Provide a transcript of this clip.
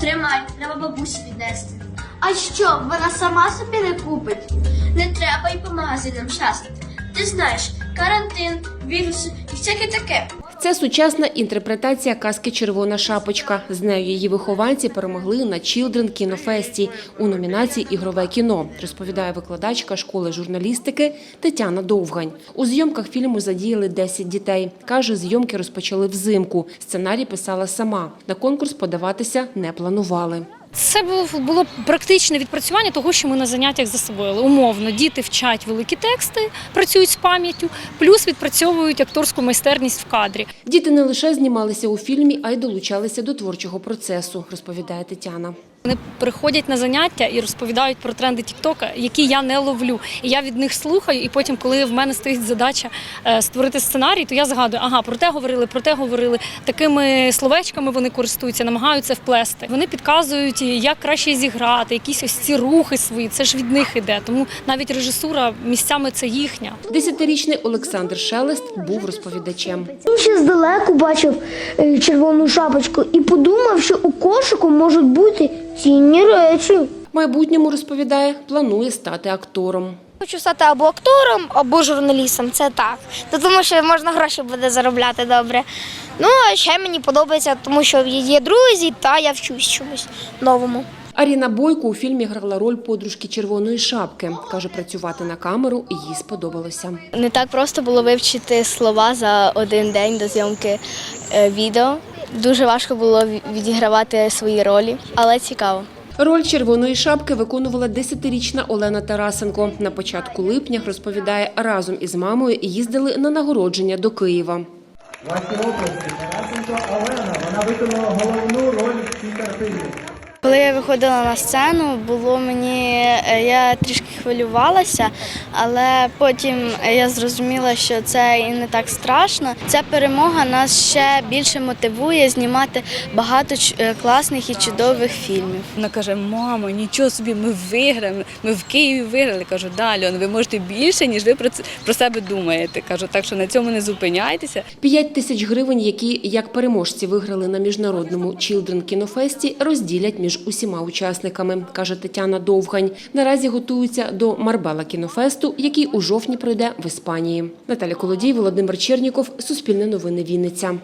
Тримай, треба бабусі віднести. А що, вона сама собі не купить? Не треба й по магазинам шастати. Ти знаєш, карантин, віруси і всяке таке. Це сучасна інтерпретація казки Червона шапочка. З нею її вихованці перемогли на Children кінофесті у номінації Ігрове кіно, розповідає викладачка школи журналістики Тетяна Довгань. У зйомках фільму задіяли 10 дітей. Каже, зйомки розпочали взимку. Сценарій писала сама. На конкурс подаватися не планували. Це було практичне відпрацювання того, що ми на заняттях засвоїли. Умовно, діти вчать великі тексти, працюють з пам'яттю, плюс відпрацьовують акторську майстерність в кадрі. Діти не лише знімалися у фільмі, а й долучалися до творчого процесу, розповідає Тетяна. Вони приходять на заняття і розповідають про тренди Тіктока, які я не ловлю. І я від них слухаю. І потім, коли в мене стоїть задача е, створити сценарій, то я згадую, ага, про те говорили, про те говорили. Такими словечками вони користуються, намагаються вплести. Вони підказують, як краще зіграти, якісь ось ці рухи свої. Це ж від них іде. Тому навіть режисура місцями це їхня. Десятирічний Олександр Шелест був розповідачем. Він ще здалеку бачив е, червону шапочку і подумав, що у кошику можуть бути цінні речі. В майбутньому розповідає, планує стати актором. Хочу стати або актором, або журналістом. Це так. Та тому що можна гроші буде заробляти добре. Ну, а ще мені подобається, тому що є друзі, та я вчусь чомусь новому. Аріна Бойко у фільмі грала роль подружки червоної шапки. Каже, працювати на камеру їй сподобалося. Не так просто було вивчити слова за один день до зйомки е, відео. Дуже важко було відігравати свої ролі, але цікаво. Роль червоної шапки виконувала 10-річна Олена Тарасенко. На початку липня розповідає, разом із мамою їздили на нагородження до Києва. Ваші області Тарасенко Олена. Вона виконала головну роль в цій картині. Коли я виходила на сцену, було мені е, я трішки хвилювалася, але потім я зрозуміла, що це і не так страшно. Ця перемога нас ще більше мотивує знімати багато ч- е, класних і чудових фільмів. Вона каже: мамо, нічого собі, ми виграємо. Ми в Києві виграли. Кажу, да, Альон, ви можете більше, ніж ви про це про себе думаєте. Кажу, так що на цьому не зупиняйтеся. 5 тисяч гривень, які як переможці виграли на міжнародному Children кінофесті, розділять між усіма учасниками, каже Тетяна Довгань. Наразі готуються до Марбела кінофесту, який у жовтні пройде в Іспанії. Наталя Колодій, Володимир Черніков, Суспільне новини Вінниця.